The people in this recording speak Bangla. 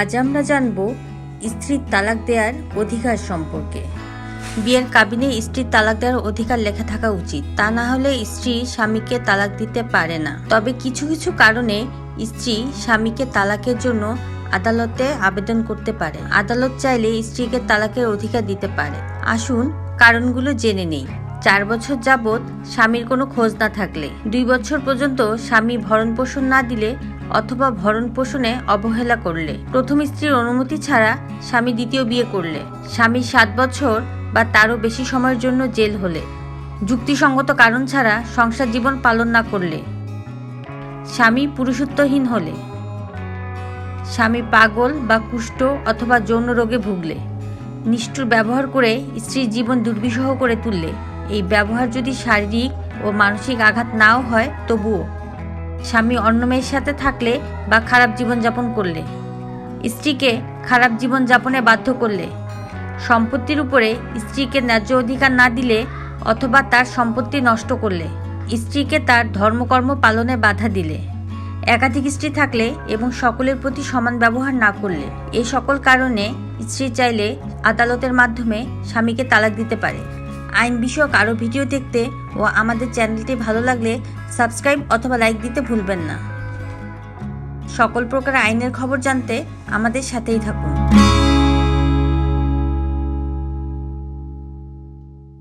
আজ আমরা জানব স্ত্রীর তালাক দেওয়ার অধিকার সম্পর্কে। বিয়ের কাবিনে স্ত্রীর তালাক দেওয়ার অধিকার লেখা থাকা উচিত। তা না হলে স্ত্রী স্বামীকে তালাক দিতে পারে না। তবে কিছু কিছু কারণে স্ত্রী স্বামীকে তালাকের জন্য আদালতে আবেদন করতে পারে। আদালত চাইলে স্ত্রীকে তালাকের অধিকার দিতে পারে। আসুন কারণগুলো জেনে নেই। চার বছর যাবৎ স্বামীর কোনো খোঁজ না থাকলে। দুই বছর পর্যন্ত স্বামী ভরণ পোষণ না দিলে অথবা ভরণ পোষণে অবহেলা করলে। প্রথম স্ত্রীর অনুমতি ছাড়া স্বামী দ্বিতীয় বিয়ে করলে। স্বামী সাত বছর বা তারও বেশি সময়ের জন্য জেল হলে। যুক্তিসঙ্গত কারণ ছাড়া সংসার জীবন পালন না করলে। স্বামী পুরুষত্বহীন হলে। স্বামী পাগল বা কুষ্ঠ অথবা যৌন রোগে ভুগলে। নিষ্ঠুর ব্যবহার করে স্ত্রীর জীবন দুর্বিষহ করে তুললে। এই ব্যবহার যদি শারীরিক ও মানসিক আঘাত নাও হয়, তবুও। স্বামী অন্য মেয়ের সাথে থাকলে বা খারাপ জীবনযাপন করলে। স্ত্রীকে খারাপ জীবনযাপনে বাধ্য করলে। সম্পত্তির উপরে স্ত্রীকে ন্যায্য অধিকার না দিলে অথবা তার সম্পত্তি নষ্ট করলে। স্ত্রীকে তার ধর্মকর্ম পালনে বাধা দিলে। একাধিক স্ত্রী থাকলে এবং সকলের প্রতি সমান ব্যবহার না করলে। এই সকল কারণে স্ত্রী চাইলে আদালতের মাধ্যমে স্বামীকে তালাক দিতে পারে। আইন বিষয়ক আরও ভিডিও দেখতে ও আমাদের চ্যানেলটি ভালো লাগলে সাবস্ক্রাইব অথবা লাইক দিতে ভুলবেন না। সকল প্রকার আইনের খবর জানতে আমাদের সাথেই থাকুন।